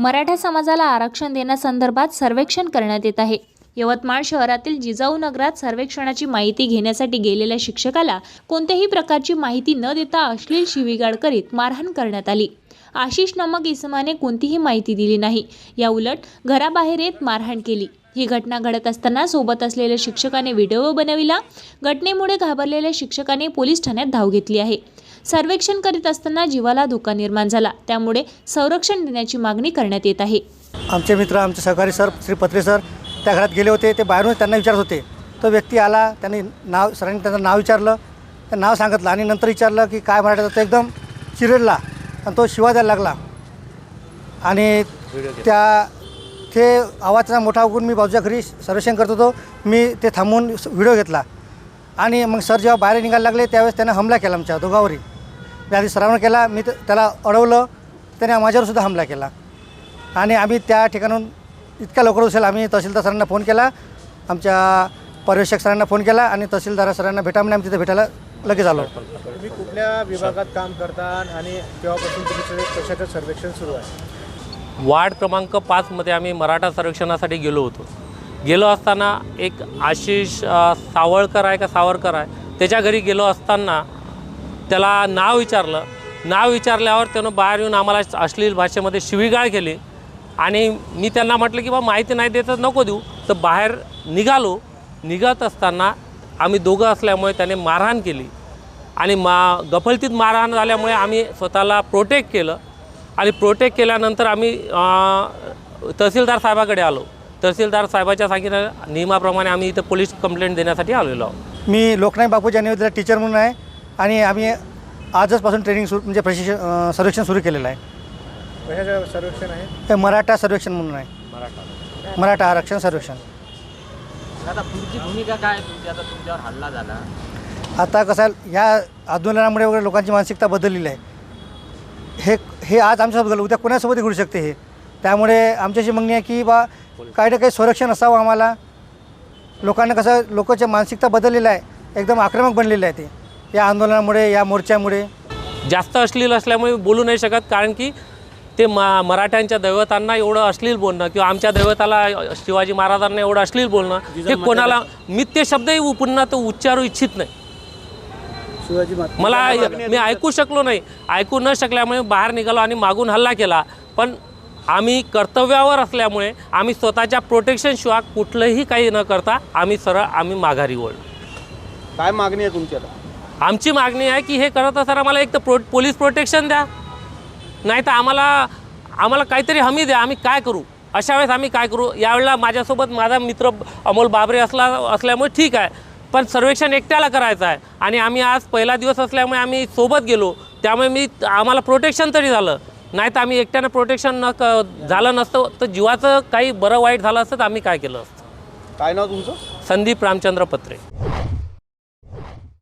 मराठा समाजाला आरक्षण देण्यासंदर्भात सर्वेक्षण करण्यात येत आहे. यवतमाळ शहरातील जिजाऊ नगरात सर्वेक्षणाची माहिती घेण्यासाठी गेलेल्या शिक्षकाला कोणत्याही प्रकारची माहिती न देता अश्लील शिवीगाळ करीत मारहाण करण्यात आली. आशिष नामक इसमाने कोणतीही माहिती दिली नाही. या उलट घराबाहेर येत मारहाण केली. ही घटना घडत असताना सोबत असलेल्या शिक्षकाने व्हिडिओ बनविला. घटनेमुळे घाबरलेल्या शिक्षकाने पोलीस ठाण्यात धाव घेतली आहे. सर्वेक्षण करीत असताना जीवाला धोका निर्माण झाला. त्यामुळे संरक्षण देण्याची मागणी करण्यात येत आहे. आमचे मित्र आमचे सहकारी सर श्री पत्रे सर त्या घरात गेले होते. ते बाहेरून त्यांना विचारत होते. तो व्यक्ती आला त्यांनी नाव सरांनी त्यांचं नाव विचारलं. ते नाव सांगितलं आणि नंतर विचारलं की काय म्हणायचं तो एकदम चिरडला आणि तो शिवा द्यायला लागला. आणि त्या ते आवाजचा मोठा होऊन मी बाजूच्या घरी सर्वेक्षण करत होतो. मी ते थांबून व्हिडिओ घेतला. आणि मग सर जेव्हा बाहेर निघायला लागले त्यावेळेस त्यानं हमला केला आमच्या दोघांवरही. मी आधी सरावर केला मी त्याला अडवलं त्याने माझ्यावर सुद्धा हमला केला. आणि आम्ही त्या ठिकाणून इतक्या लवकर उचल आम्ही तहसीलदार सरांना फोन केला आमच्या पर्यवेक्षक सरांना फोन केला आणि तहसीलदार सरांना भेटा म्हणून आम्ही तिथे भेटायला लगेच आलो. तुम्ही कुठल्या विभागात काम करता आणि केव्हापासून तुमचं कशाचं सर्वेक्षण सुरू आहे? वार्ड क्रमांक पाचमध्ये आम्ही मराठा सर्वेक्षणासाठी गेलो होतो. गेलो असताना एक आशिष सावळकर आहे का सावरकर आहे त्याच्या घरी गेलो असताना त्याला नाव विचारलं. नाव विचारल्यावर त्यानं बाहेर येऊन आम्हाला अश्लील भाषेमध्ये शिवीगाळ केली. आणि मी त्यांना म्हटलं की बा माहिती नाही देत नको देऊ. तर बाहेर निघालो. निघत असताना आम्ही दोघं असल्यामुळे त्याने मारहाण केली. आणि मा गफलतीत मारहाण झाल्यामुळे आम्ही स्वतःला प्रोटेक्ट केलं. आणि प्रोटेक्ट केल्यानंतर आम्ही तहसीलदार साहेबाकडे आलो. तहसीलदार साहेबाच्या सांगितलं नियमाप्रमाणे आम्ही इथं पोलीस कंप्लेंट देण्यासाठी आलेलो आहोत. मी लोकनायक बापू जानेवारीला टीचर म्हणून आहे आणि आम्ही आजचपासून ट्रेनिंग सुरू म्हणजे प्रशिक्षण सर्वेक्षण सुरू केलेलं आहे. कशाचं सर्वेक्षण आहे? हे मराठा सर्वेक्षण म्हणून आहे. मराठा. मराठा आरक्षण सर्वेक्षण. आता पुढची भूमिका काय तुमची? आता तुमच्यावर हल्ला झाला. आता कसं आहे ह्या आंदोलनामुळे वगैरे लोकांची मानसिकता बदललेली आहे. हे हे आज आमच्यासोबत उद्या कोणासोबतही घडू शकते हे. त्यामुळे आमच्याशी मागणी आहे की बा काही ना काही संरक्षण असावं आम्हाला. लोकांना कसं लोकांची मानसिकता बदललेलं आहे. एकदम आक्रमक बनलेलं आहे ते. या आंदोलनामुळे या मोर्चामुळे. जास्त अश्लील असल्यामुळे बोलू नाही शकत कारण की ते मा मराठ्यांच्या दैवतांना एवढं अश्लील बोलणं किंवा आमच्या दैवताला शिवाजी महाराजांना एवढं अश्लील बोलणं हे कोणाला मी ते शब्दही पुन्हा तो उच्चारू इच्छित नाही. शिवाजी मला मी ऐकू शकलो नाही. ऐकू न शकल्यामुळे बाहेर निघालो आणि मागून हल्ला केला. पण आम्ही कर्तव्यावर असल्यामुळे आम्ही स्वतःच्या प्रोटेक्शन शिवाय कुठलंही काही न करता आम्ही सरळ आम्ही माघारी वळलो. काय मागणी आहे तुमची आता आमची मागणी आहे की हे करत असताना आम्हाला एक तर प्रो पोलीस प्रोटेक्शन द्या. नाही तर आम्हाला आम्हाला काहीतरी हमी द्या. आम्ही काय करू? अशा वेळेस आम्ही काय करू? यावेळेला माझ्यासोबत माझा मित्र अमोल बाबरे असला असल्यामुळे ठीक आहे. पण सर्वेक्षण एकट्याला करायचं आहे. आणि आम्ही आज पहिला दिवस असल्यामुळे आम्ही सोबत गेलो. त्यामुळे मी आम्हाला प्रोटेक्शन तरी झालं. नाही तर आम्ही एकट्यानं प्रोटेक्शन न क झालं नसतं तर जीवाचं काही बरं वाईट झालं असतं तर आम्ही काय केलं असतं? काय नाव तुमचं? संदीप रामचंद्र पत्रे.